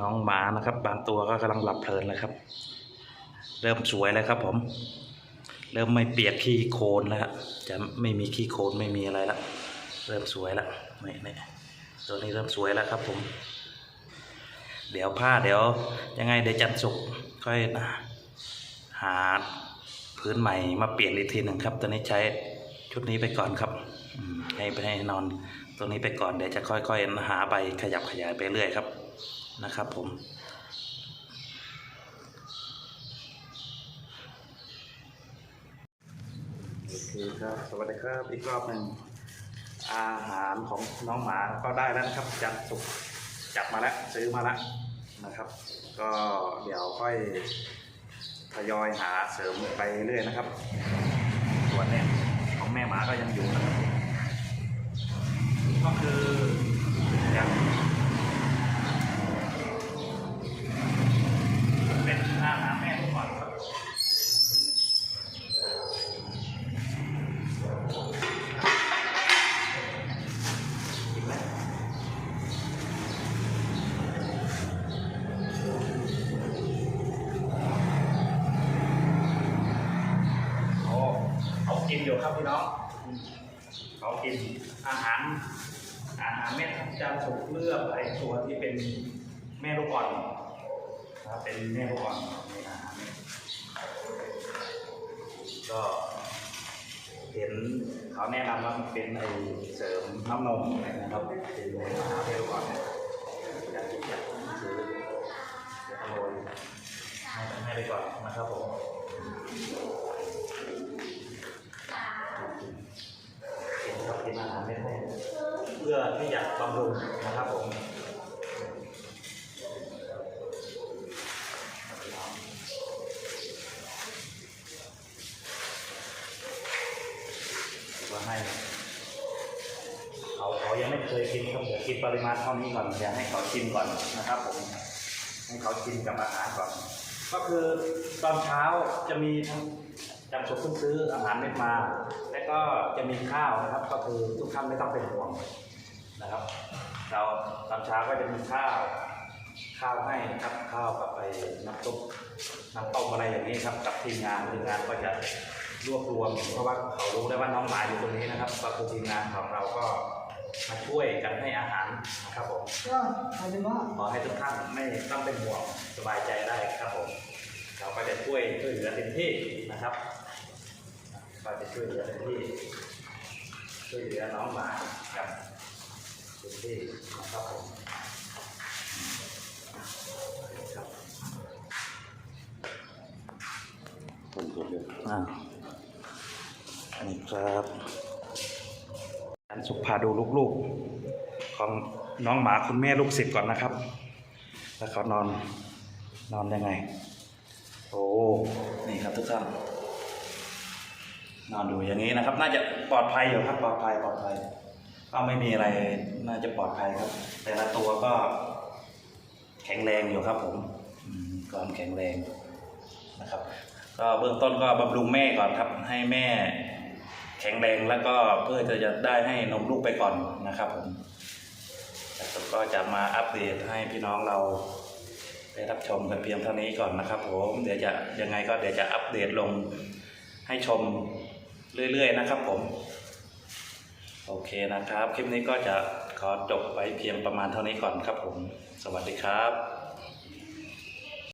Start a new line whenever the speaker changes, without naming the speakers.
น้องหมานะครับ บางตัวก็กำลังหลับเพลินเลยครับ เริ่มสวยแล้วครับ ผม เริ่มไม่เปียกขี้โคลนแล้วครับจะไม่มีขี้โคลนไม่มีอะไรแล้วเริ่มสวยแล้วนี่นี่ตัวนี้เริ่มสวยแล้วครับ ผม เดี๋ยวผ้าเดี๋ยว ยังไงเดี๋ยวจันสุกค่อยหาพื้นใหม่มาเปลี่ยนอีกทีหนึ่งครับ ตัวนี้ใช้ชุดนี้ไปก่อนครับให้ไปให้นอน ตัวนี้ไปก่อนเดี๋ยวจะค่อยๆหาไปขยับขยายไปเรื่อยครับ นะครับผม โอเคครับ สวัสดีครับ อีกรอบหนึ่งอาหารของน้องหมาก็ได้แล้วนะครับ จัดสุกจับมาแล้วซื้อมาแล้วนะครับ ก็เดี๋ยวค่อยทยอยหาเสริมไปเรื่อยนะครับ ส่วนเนี่ยของแม่หมาก็ยังอยู่นะครับก็คือยังเป็นอาหารแม่ทุกคนครับ โอ้เขากิน อยู่ครับพี่น้องเขากินอาหาร อาหารเม็ดจะถูกเลือกไอ้ตัวที่เป็นแม่ลูกอ่อนนะครับเป็นแม่ลูกอ่อนในอาหารก็เห็นเขาแนะนำว่าเป็นไอ้เสริมน้ำนมนะครับเป็นอาหารแม่ลูกอ่อนอยากกินอยากซื้อเดี๋ยวขโมยให้ให้ไปก่อนนะครับผม กินครับกินอาหารเม็ดเพื่อที่อยากบำรุงนะครับผมว่าให้เขาเขายังไม่เคยกินครับเดี๋ยวกินปริมาณเท่านี้ก่อนเดี๋ยวให้เขาชิมก่อนนะครับผมให้เขาชิมกับอาหารก่อน ก็คือตอนเช้าจะมีทั้งจำสุกเพิ่งซื้ออาหารเม็ดมา ก็จะมีข้าวนะครับ ก็คือทุกท่านไม่ต้องเป็นห่วงนะครับ เราตอนเช้าก็จะมีข้าวข้าวให้นะครับข้าวกับไปน้ำซุปน้ำต้มอะไรอย่างนี้ครับ กับทีมงานทีมงานก็จะรวบรวมเพราะว่าเขารู้ได้ว่าน้องหมาอยู่ตรงนี้นะครับก็คือทีมงานของเราก็มาช่วยกันให้อาหารนะครับผม
ก็เอาเป็นว่า
ขอให้ทุกท่านไม่ต้องเป็นห่วงสบายใจได้ครับผมเราก็จะช่วยช่วยเหลือเต็มที่นะครับ ก็จะช่วยเหลือเต็มที่ช่วยเหลือน้องหมากับเต็มที่นะครับผมครับอ่านนี้ครับอันสุขพาดูลูกๆ ของน้องหมาคุณแม่ลูกศิษย์ก่อนนะครับ แล้วเขานอนนอนยังไง โอ้ นี่ครับทุกท่าน นอนดูอย่างนี้นะครับ น่าจะปลอดภัยอยู่ครับ ปลอดภัยปลอดภัย ก็ไม่มีอะไรน่าจะปลอดภัยครับ แต่ละตัวก็ แข็งแรงอยู่ครับผมอืมความแข็งแรงนะครับ ก็เบื้องต้นก็บำรุงแม่ก่อนครับ ให้แม่ แข็งแรงแล้วก็เพื่อจะได้ให้นมลูกไปก่อนนะครับ ผมผมก็จะมาอัปเดตให้พี่น้องเราได้รับชมกันเพียงเท่านี้ก่อนนะครับ ผมเดี๋ยวจะยังไงก็เดี๋ยวจะอัปเดตลงให้ชม เรื่อยๆนะครับผม โอเคนะครับ คลิปนี้ก็จะขอจบไปเพียงประมาณเท่านี้ก่อนครับผม สวัสดีครับ